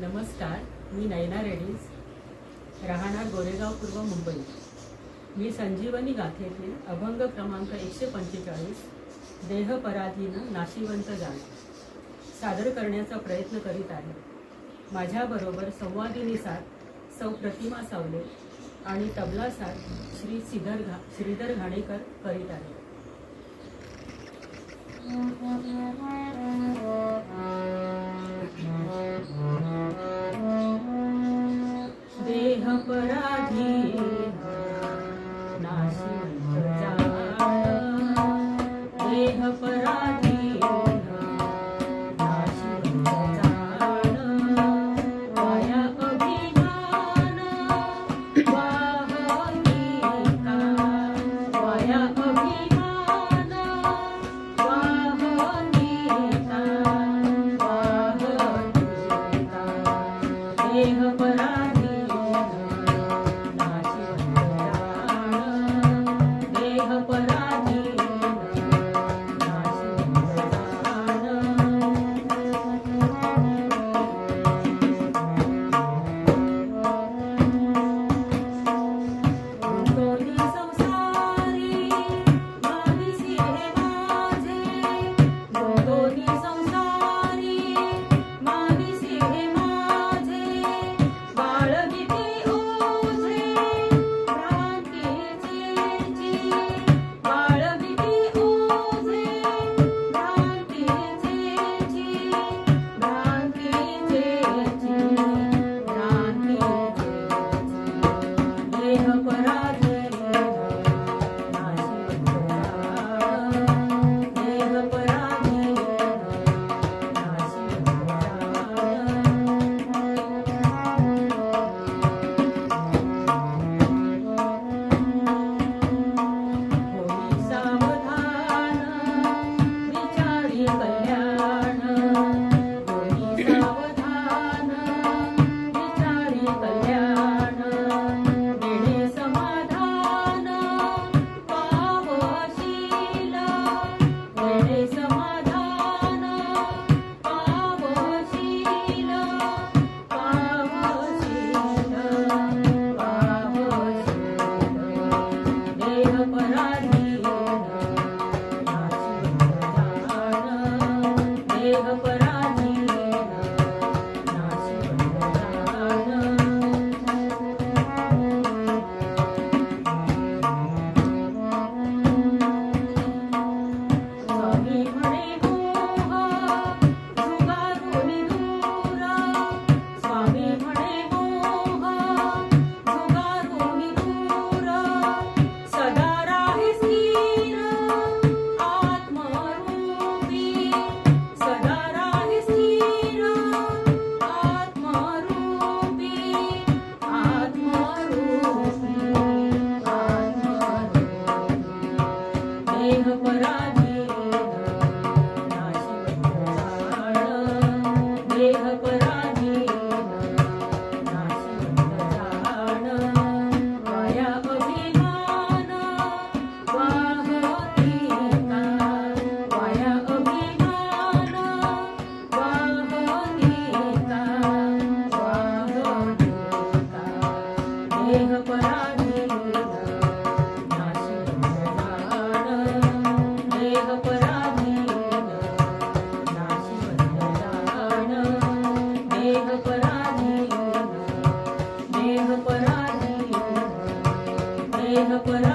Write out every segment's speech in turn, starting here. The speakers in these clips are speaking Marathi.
नमस्कार मी नयना रेड्डीज राहणार गोरेगाव पूर्व मुंबई. मी संजीवनी गाथेतील अभंग क्रमांक एकशे पंचेचाळीस देहपराधीनं नाशिवंत जाण सादर करण्याचा प्रयत्न करीत आहे. माझ्याबरोबर संवादिनी साथ सौ प्रतिमा सावले आणि तबला साथ श्री श्रीधर घा श्रीधर घाणेकर करीत आहे. देह परा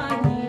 Maria.